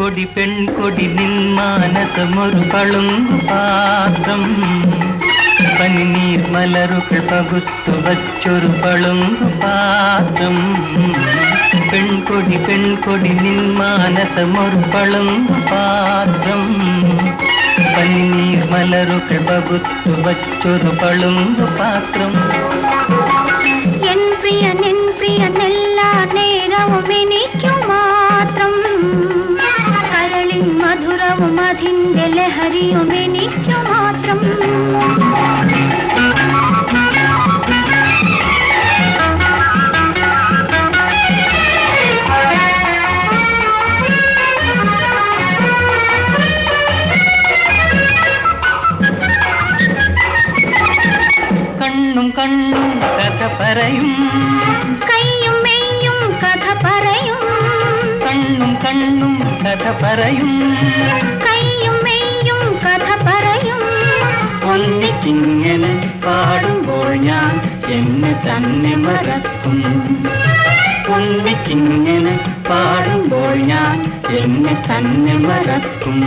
പെൺകൊടി പെൺകൊടി നിന്മാനസമൊരു പളുങ്കു പാത്രം പനിനീർ മലറുകൾ പകുത്തു വച്ചൊരു പളുങ്കു പാത്രം പെൺകൊടി പെൺകൊടി നിന്മാനസമൊരു പളുങ്കു പാത്രം പനിനീർ മലറുകൾ പകുത്തു വച്ചൊരു പളുങ്കു പാത്രം കണ്ണും കണ്ണും കഥ പറയും. കൈയും മെയ്യും കഥ പറയും. കണ്ണും കണ്ണും കഥ പറയും. കൈയും മെയ്യും കഥ പറയും. ഒന്നിച്ചിങ്ങനെ പാടുമ്പോൾ ഞാൻ എന്നെ തന്നെ മറക്കും. ഒന്നിച്ചിങ്ങനെ പാടുമ്പോൾ ഞാൻ എന്നെ തന്നെ മറക്കും.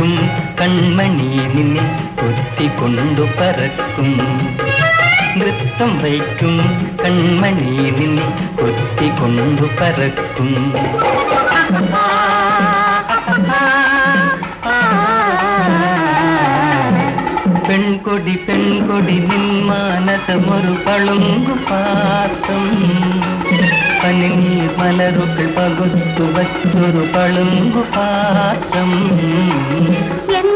നൃത്തം വയ്ക്കും കൺമണി നിന്നെ കൊത്തിക്കൊണ്ടു പറക്കും നൃത്തം വയ്ക്കും കൺമണി നിന്നെ കൊത്തിക്കൊണ്ടു പറക്കും പെൺകൊടി പെൺകൊടി നിന്മാനസമൊരു പളുങ്കു പാത്രം പനിനീർ മലറുകൾ പകുത്തു വച്ചൊരു പളുങ്കു പാത്രം എൻ പ്രിയൻ